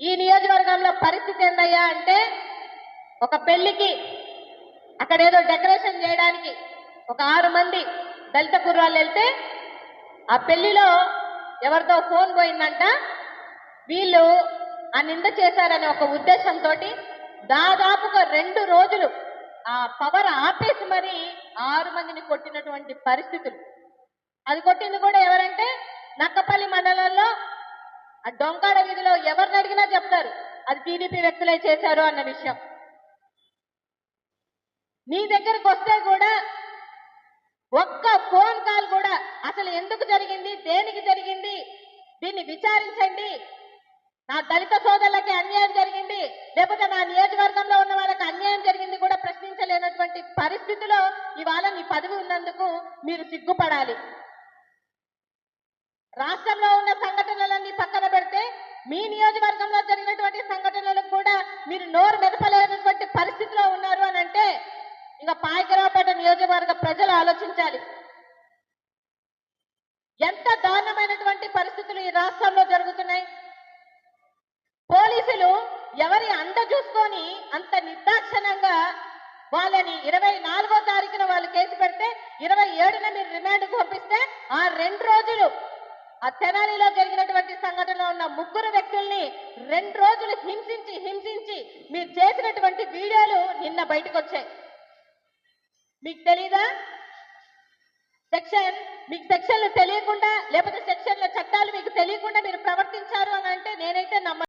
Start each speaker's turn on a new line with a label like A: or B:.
A: ఈ నియోజకవర్గంలో పరిస్థితి ఏందయ్యా అంటే ఒక పెళ్ళికి అక్కడ ఏదో డెకరేషన్ చేయడానికి ఒక ఆరు మంది దళిత కుర్రాళ్ళు వెళ్తే ఆ పెళ్ళిలో ఎవరితో ఫోన్ పోయిందంట. వీళ్ళు ఆ నింద చేశారనే ఒక ఉద్దేశంతో దాదాపుగా రెండు రోజులు ఆ పవర్ ఆపేసి మరి ఆరు మందిని కొట్టినటువంటి పరిస్థితులు. అది కొట్టింది కూడా ఎవరంటే నక్కపల్లి మండలం ఆ డొంకాడ వీధిలో ఎవరిని అడిగినా చెప్తారు. అది టీడీపీ వ్యక్తులే చేశారు అన్న విషయం. నీ దగ్గరకు వస్తే కూడా ఒక్క ఫోన్ కాల్ కూడా అసలు ఎందుకు జరిగింది? దేనికి జరిగింది? దీన్ని విచారించండి. నా దళిత సోదరులకి అన్యాయం జరిగింది. లేకపోతే నా నియోజకవర్గంలో ఉన్న వాళ్ళకి అన్యాయం జరిగింది కూడా ప్రశ్నించలేనటువంటి పరిస్థితిలో ఇవాళ నీ పదవి ఉన్నందుకు మీరు సిగ్గుపడాలి. రాష్ట్రంలో ఉన్న సంఘటనలన్నీ పక్కన పెడితే మీ నియోజకవర్గంలో జరిగినటువంటి సంఘటనలకు కూడా మీరు నోరు మెదపలేనటువంటి పరిస్థితిలో ఉన్నారు అని అంటే ఇంకా పాయకరావుపేట నియోజకవర్గ ప్రజలు ఆలోచించాలి. ఎంత దారుణమైనటువంటి పరిస్థితులు ఈ రాష్ట్రంలో జరుగుతున్నాయి. పోలీసులు ఎవరి అండ చూసుకొని అంత నిర్దాక్షణంగా వాళ్ళని ఇరవై నాలుగో తారీఖున వాళ్ళు కేసు పెడితే ఇరవై ఏడున మీరు రిమాండ్ పంపిస్తే ఆ రెండు రోజులు ఆ తెనాలిలో జరిగినటువంటి సంఘటనలో ఉన్న ముగ్గురు వ్యక్తుల్ని రెండు రోజులు హింసించి హింసించి మీరు చేసినటువంటి వీడియోలు నిన్న బయటకు వచ్చాయి మీకు తెలీదా? సెక్షన్ మీకు సెక్షన్లు తెలియకుండా లేకపోతే సెక్షన్ల చట్టాలు మీకు తెలియకుండా మీరు ప్రవర్తించారు అని అంటే నేనైతే నమ్మ